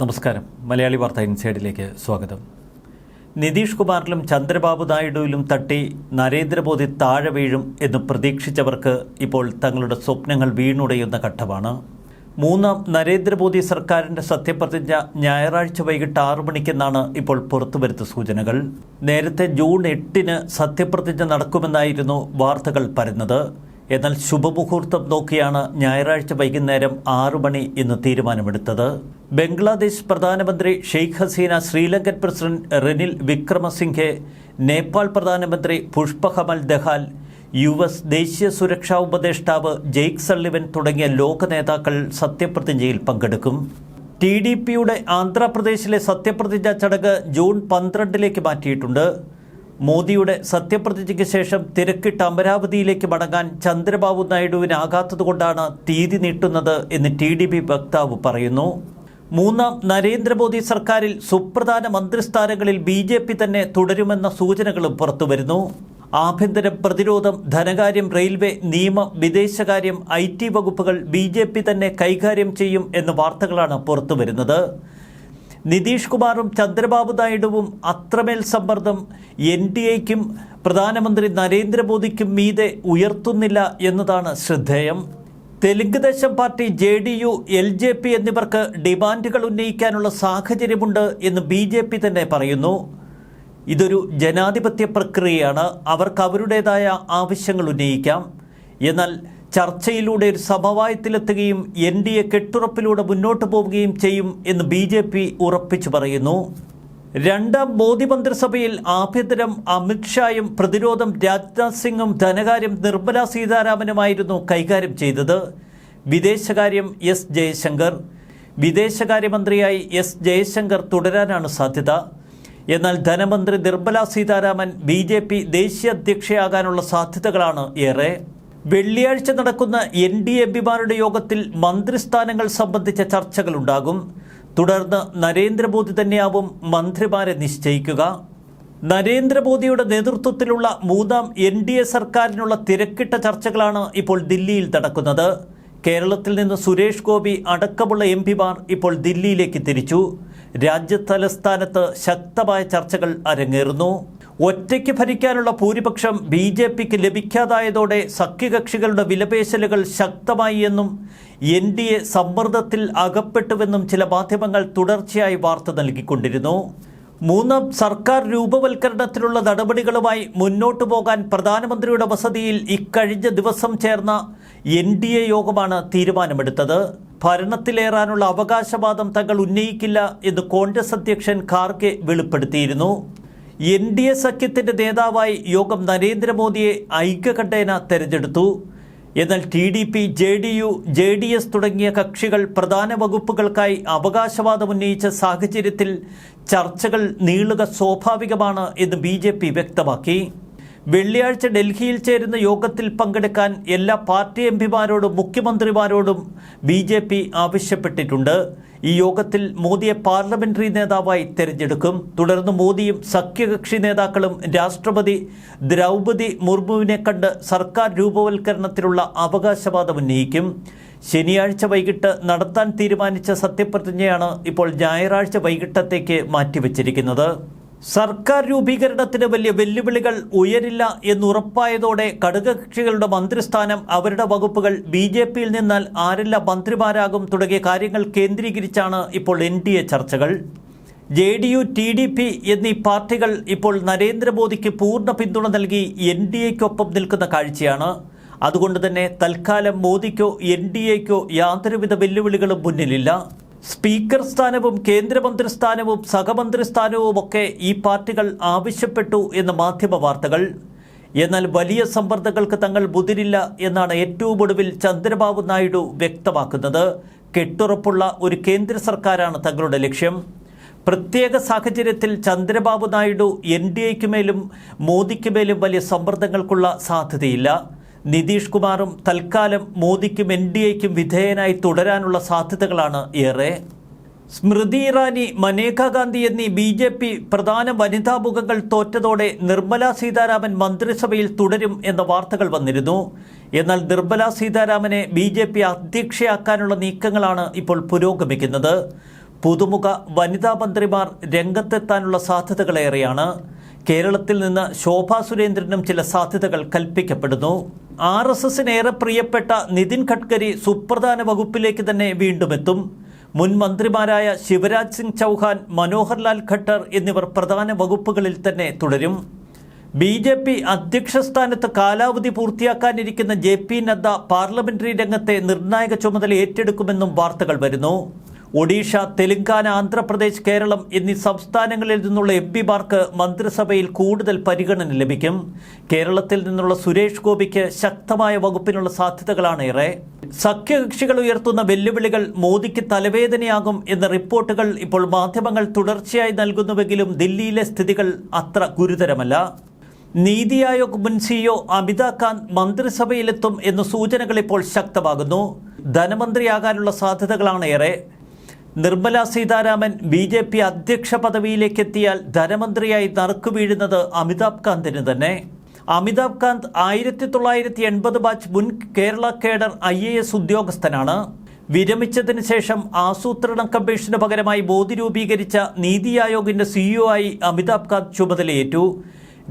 നമസ്കാരം. മലയാളി വാർത്ത ഇൻസൈഡിലേക്ക് സ്വാഗതം. നിതീഷ് കുമാറിലും ചന്ദ്രബാബു നായിഡുവിലും തട്ടി നരേന്ദ്രമോദി താഴെ വീഴും എന്ന് പ്രതീക്ഷിച്ചവർക്ക് ഇപ്പോൾ തങ്ങളുടെ സ്വപ്നങ്ങൾ വീണുടയുന്ന ഘട്ടമാണ്. മൂന്നാം നരേന്ദ്രമോദി സർക്കാരിന്റെ സത്യപ്രതിജ്ഞ ഞായറാഴ്ച വൈകിട്ട് ആറു മണിക്കെന്നാണ് ഇപ്പോൾ പുറത്തുവരുത്ത സൂചനകൾ. നേരത്തെ ജൂൺ എട്ടിന് സത്യപ്രതിജ്ഞ നടക്കുമെന്നായിരുന്നു വാർത്തകൾ പരന്നത്. എന്നാൽ ശുഭമുഹൂർത്തം നോക്കിയാണ് ഞായറാഴ്ച വൈകുന്നേരം ആറു മണി ഇന്ന് തീരുമാനമെടുത്തത്. ബംഗ്ലാദേശ് പ്രധാനമന്ത്രി ഷെയ്ഖ് ഹസീന ശ്രീലങ്കൻ പ്രസിഡന്റ് റെനിൽ വിക്രമസിംഘെ നേപ്പാൾ പ്രധാനമന്ത്രി പുഷ്പകമൽ ദഹാൽ യു എസ് ദേശീയ സുരക്ഷാ ഉപദേഷ്ടാവ് ജെയ്ക് സള്ളിവൻ തുടങ്ങിയ ലോക നേതാക്കൾ സത്യപ്രതിജ്ഞയിൽ പങ്കെടുക്കും. ടി ഡി പിയുടെ ആന്ധ്രാപ്രദേശിലെ സത്യപ്രതിജ്ഞ ചടങ്ങ് ജൂൺ പന്ത്രണ്ടിലേക്ക് മാറ്റിയിട്ടുണ്ട്. മോദിയുടെ സത്യപ്രതിജ്ഞയ്ക്ക് ശേഷം തിരക്കിട്ട് അമരാവതിയിലേക്ക് മടങ്ങാൻ ചന്ദ്രബാബു നായിഡുവിനാകാത്തതുകൊണ്ടാണ് തീയതി നീട്ടുന്നത് എന്ന് ടി വക്താവ് പറയുന്നു. മൂന്നാം നരേന്ദ്രമോദി സർക്കാരിൽ സുപ്രധാന മന്ത്രിസ്ഥാനങ്ങളിൽ ബി ജെ പി തന്നെ തുടരുമെന്ന സൂചനകളും പുറത്തുവരുന്നു. ആഭ്യന്തര പ്രതിരോധം ധനകാര്യം റെയിൽവേ നിയമം വിദേശകാര്യം ഐ ടി വകുപ്പുകൾ ബി ജെ പി തന്നെ കൈകാര്യം ചെയ്യും എന്ന വാർത്തകളാണ് പുറത്തുവരുന്നത്. നിതീഷ് കുമാറും ചന്ദ്രബാബു നായിഡുവും അത്രമേൽ സമ്മർദ്ദം എൻ ഡി എക്കും പ്രധാനമന്ത്രി നരേന്ദ്രമോദിക്കും മീതെ ഉയർത്തുന്നില്ല എന്നതാണ് ശ്രദ്ധേയം. Telugu Desam party J D U L J P എന്നിവർക്ക് ഡിമാൻഡുകൾ ഉന്നയിക്കാനുള്ള സാഹചര്യമുണ്ട് എന്ന് ബി ജെ പി തന്നെ പറയുന്നു. ഇതൊരു ജനാധിപത്യ പ്രക്രിയയാണ്. അവർക്ക് അവരുടേതായ ആവശ്യങ്ങൾ ഉന്നയിക്കാം. എന്നാൽ ചർച്ചയിലൂടെ ഒരു സമവായത്തിലെത്തുകയും എൻ ഡി എ കെട്ടുറപ്പിലൂടെ മുന്നോട്ട് പോവുകയും ചെയ്യും എന്ന് ബി ജെ പി ഉറപ്പിച്ചു പറയുന്നു. രണ്ടാം മോദി മന്ത്രിസഭയിൽ ആഭ്യന്തരം അമിത്ഷായും പ്രതിരോധം രാജ്നാഥ് സിംഗും ധനകാര്യം നിർമ്മല സീതാരാമനുമായിരുന്നു കൈകാര്യം ചെയ്തത്. വിദേശകാര്യം എസ് ജയശങ്കർ. വിദേശകാര്യമന്ത്രിയായി എസ് ജയശങ്കർ തുടരാനാണ് സാധ്യത. എന്നാൽ ധനമന്ത്രി Nirmala Sitharaman B J P ദേശീയ അധ്യക്ഷയാകാനുള്ള സാധ്യതകളാണ് ഏറെ. വെള്ളിയാഴ്ച നടക്കുന്ന എൻ ഡി എം യോഗത്തിൽ മന്ത്രിസ്ഥാനങ്ങൾ സംബന്ധിച്ച ചർച്ചകളുണ്ടാകും. തുടർന്ന് നരേന്ദ്രമോദി തന്നെയാവും മന്ത്രിമാരെ നിശ്ചയിക്കുക. നരേന്ദ്രമോദിയുടെ നേതൃത്വത്തിലുള്ള മൂന്നാം എൻ ഡി എ സർക്കാരിനുള്ള തിരക്കിട്ട ചർച്ചകളാണ് ഇപ്പോൾ ദില്ലിയിൽ നടക്കുന്നത്. കേരളത്തിൽ നിന്ന് സുരേഷ് ഗോപി അടക്കമുള്ള എം പിമാർ ഇപ്പോൾ ദില്ലിയിലേക്ക് തിരിച്ചു. രാജ്യതലസ്ഥാനത്ത് ശക്തമായ ചർച്ചകൾ അരങ്ങേറുന്നു. ഒറ്റയ്ക്ക് ഭരിക്കാനുള്ള ഭൂരിപക്ഷം ബി ജെ പിക്ക് ലഭിക്കാതായതോടെ സഖ്യകക്ഷികളുടെ വിലപേശലുകൾ ശക്തമായി എന്നും എൻ ഡി എ സമ്മർദ്ദത്തിൽ അകപ്പെട്ടുവെന്നും ചില മാധ്യമങ്ങൾ തുടർച്ചയായി വാർത്ത നൽകിക്കൊണ്ടിരുന്നു. മൂന്നാം സർക്കാർ രൂപവൽക്കരണത്തിലുള്ള നടപടികളുമായി മുന്നോട്ടു പോകാൻ പ്രധാനമന്ത്രിയുടെ വസതിയിൽ ഇക്കഴിഞ്ഞ ദിവസം ചേർന്ന എൻ ഡി എ യോഗമാണ് തീരുമാനമെടുത്തത്. ഭരണത്തിലേറാനുള്ള അവകാശവാദം തങ്ങൾ ഉന്നയിക്കില്ല എന്ന് കോൺഗ്രസ് അധ്യക്ഷൻ ഖാർഗെ വെളിപ്പെടുത്തിയിരുന്നു. എൻ ഡി എ സഖ്യത്തിന്റെ നേതാവായി യോഗം നരേന്ദ്രമോദിയെ ഐക്യകണ്ഠേന തെരഞ്ഞെടുത്തു. എന്നാൽ T D P J D U J D S തുടങ്ങിയ കക്ഷികൾ പ്രധാന വകുപ്പുകൾക്കായി അവകാശവാദം ഉന്നയിച്ച സാഹചര്യത്തിൽ ചർച്ചകൾ നീളുക സ്വാഭാവികമാണ് എന്ന് ബി വ്യക്തമാക്കി. വെള്ളിയാഴ്ച ഡൽഹിയിൽ ചേരുന്ന യോഗത്തിൽ പങ്കെടുക്കാൻ എല്ലാ പാർട്ടി എം പിമാരോടും മുഖ്യമന്ത്രിമാരോടും ബി ജെ പി ആവശ്യപ്പെട്ടിട്ടുണ്ട്. ഈ യോഗത്തിൽ മോദിയെ പാർലമെന്ററി നേതാവായി തെരഞ്ഞെടുക്കും. തുടർന്ന് മോദിയും സഖ്യകക്ഷി നേതാക്കളും രാഷ്ട്രപതി ദ്രൗപതി മുർമുവിനെ കണ്ട് സർക്കാർ രൂപവൽക്കരണത്തിലുള്ള അവകാശവാദം ഉന്നയിക്കും. ശനിയാഴ്ച വൈകിട്ട് നടത്താൻ തീരുമാനിച്ച സത്യപ്രതിജ്ഞയാണ് ഇപ്പോൾ ഞായറാഴ്ച വൈകിട്ടത്തേക്ക് മാറ്റിവെച്ചിരിക്കുന്നത്. സർക്കാർ രൂപീകരണത്തിന് വലിയ വെല്ലുവിളികൾ ഉയരില്ല എന്നുറപ്പായതോടെ ഘടകകക്ഷികളുടെ മന്ത്രിസ്ഥാനം അവരുടെ വകുപ്പുകൾ ബി ജെ പിയിൽ നിന്നാൽ ആരെല്ലാം മന്ത്രിമാരാകും തുടങ്ങിയ കാര്യങ്ങൾ കേന്ദ്രീകരിച്ചാണ് ഇപ്പോൾ എൻ ഡി എ ചർച്ചകൾ. J D U T D P എന്നീ പാർട്ടികൾ ഇപ്പോൾ നരേന്ദ്രമോദിക്ക് പൂർണ പിന്തുണ നൽകി എൻ ഡി എക്കൊപ്പം നിൽക്കുന്ന കാഴ്ചയാണ്. അതുകൊണ്ട് തന്നെ തൽക്കാലം മോദിക്കോ എൻ ഡി എക്കോ യാതൊരുവിധ വെല്ലുവിളികളും മുന്നിലില്ല. സ്പീക്കർ സ്ഥാനവും കേന്ദ്രമന്ത്രി സ്ഥാനവും സഹമന്ത്രി സ്ഥാനവും ഒക്കെ ഈ പാർട്ടികൾ ആവശ്യപ്പെട്ടു എന്ന് മാധ്യമ വാർത്തകൾ. എന്നാൽ വലിയ സമ്മർദ്ദങ്ങൾക്ക് തങ്ങൾ മുതിരില്ല എന്നാണ് ഏറ്റവും ഒടുവിൽ ചന്ദ്രബാബു നായിഡു വ്യക്തമാക്കുന്നത്. കെട്ടുറപ്പുള്ള ഒരു കേന്ദ്ര സർക്കാരാണ് തങ്ങളുടെ ലക്ഷ്യം. പ്രത്യേക സാഹചര്യത്തിൽ ചന്ദ്രബാബു നായിഡു എൻ ഡി എക്ക് മേലും മോദിക്ക് മേലും വലിയ സമ്മർദ്ദങ്ങൾക്കുള്ള സാധ്യതയില്ല. നിതീഷ് കുമാറും തൽക്കാലം മോദിക്കും എൻ ഡി എക്കും വിധേയനായി തുടരാനുള്ള സാധ്യതകളാണ് ഏറെ. സ്മൃതി ഇറാനി മനേകാ ഗാന്ധി എന്നീ ബി ജെ പി പ്രധാന വനിതാ മുഖങ്ങൾ തോറ്റതോടെ നിർമ്മല സീതാരാമൻ മന്ത്രിസഭയിൽ തുടരും എന്ന വാർത്തകൾ വന്നിരുന്നു. എന്നാൽ നിർമ്മല സീതാരാമനെ ബി ജെ പി അധ്യക്ഷയാക്കാനുള്ള നീക്കങ്ങളാണ് ഇപ്പോൾ പുരോഗമിക്കുന്നത്. പുതുമുഖ വനിതാ മന്ത്രിമാർ രംഗത്തെത്താനുള്ള സാധ്യതകളേറെയാണ്. കേരളത്തിൽ നിന്ന് ശോഭാ സുരേന്ദ്രനും ചില സാധ്യതകൾ കൽപ്പിക്കപ്പെടുന്നു. ആർ എസ് എസിന് ഏറെ പ്രിയപ്പെട്ട നിതിൻ ഗഡ്കരി സുപ്രധാന വകുപ്പിലേക്ക് തന്നെ വീണ്ടും എത്തും. മുൻ മന്ത്രിമാരായ ശിവരാജ് സിംഗ് ചൗഹാൻ മനോഹർലാൽ ഖട്ടർ എന്നിവർ പ്രധാന വകുപ്പുകളിൽ തന്നെ തുടരും. ബി ജെ പി അധ്യക്ഷ സ്ഥാനത്ത് കാലാവധി പൂർത്തിയാക്കാനിരിക്കുന്ന ജെ പി നദ്ദ പാർലമെന്ററി രംഗത്തെ നിർണായക ചുമതല ഏറ്റെടുക്കുമെന്നും വാർത്തകൾ വരുന്നു. ഒഡീഷ തെലങ്കാന ആന്ധ്രാപ്രദേശ് കേരളം എന്നീ സംസ്ഥാനങ്ങളിൽ നിന്നുള്ള എം പിമാർക്ക് മന്ത്രിസഭയിൽ കൂടുതൽ പരിഗണന ലഭിക്കും. കേരളത്തിൽ നിന്നുള്ള സുരേഷ് ഗോപിക്ക് ശക്തമായ വകുപ്പിനുള്ള സാധ്യതകളാണ് ഏറെ. സഖ്യകക്ഷികൾ ഉയർത്തുന്ന വെല്ലുവിളികൾ മോദിക്ക് തലവേദനയാകും എന്ന റിപ്പോർട്ടുകൾ ഇപ്പോൾ മാധ്യമങ്ങൾ തുടർച്ചയായി നൽകുന്നുവെങ്കിലും ദില്ലിയിലെ സ്ഥിതികൾ അത്ര ഗുരുതരമല്ല. നീതി ആയോഗ് മുൻ സിഇഒ അമിതാഭ് കാന്ത് മന്ത്രിസഭയിലെത്തും എന്ന സൂചനകൾ ഇപ്പോൾ ശക്തമാകുന്നു. ധനമന്ത്രിയാകാനുള്ള സാധ്യതകളാണ് ഏറെ. Nirmala Sitharaman B J P അധ്യക്ഷ പദവിയിലേക്കെത്തിയാൽ ധനമന്ത്രിയായി നറുക്കു വീഴുന്നത് അമിതാഭ് കാന്തിന് തന്നെ. അമിതാഭ് കാന്ത് ആയിരത്തി തൊള്ളായിരത്തി എൺപത് ബാച്ച് മുൻ Kerala cadre I A S ഉദ്യോഗസ്ഥനാണ്. വിരമിച്ചതിന് ശേഷം ആസൂത്രണ കമ്മീഷന് പകരമായി മോദി രൂപീകരിച്ച നീതി ആയോഗിന്റെ സിഇഒ ആയി അമിതാഭ് കാന്ത് ചുമതലയേറ്റു.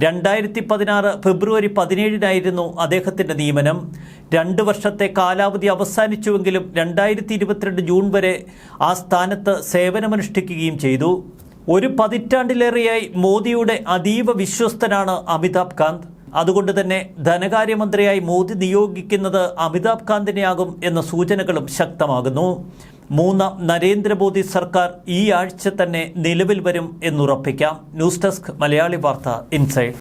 രണ്ടായിരത്തി പതിനാറ് ഫെബ്രുവരി പതിനേഴിനായിരുന്നു അദ്ദേഹത്തിന്റെ നിയമനം. രണ്ട് വർഷത്തെ കാലാവധി അവസാനിച്ചുവെങ്കിലും രണ്ടായിരത്തി ഇരുപത്തിരണ്ട് ജൂൺ വരെ ആ സ്ഥാനത്ത് സേവനമനുഷ്ഠിക്കുകയും ചെയ്തു. ഒരു പതിറ്റാണ്ടിലേറെയായി മോദിയുടെ അതീവ വിശ്വസ്തനാണ് അമിതാഭ് കാന്ത്. അതുകൊണ്ട് തന്നെ ധനകാര്യമന്ത്രിയായി മോദി നിയോഗിക്കുന്നത് അമിതാഭ് കാന്തിനെയാകും എന്ന സൂചനകളും ശക്തമാകുന്നു. മൂന്നാം നരേന്ദ്രമോദി സർക്കാർ ഈ ആഴ്ച തന്നെ നിലവിൽ വരും എന്നുറപ്പിക്കാം. ന്യൂസ് ഡെസ്ക് മലയാളി വാർത്ത ഇൻസൈഡ്.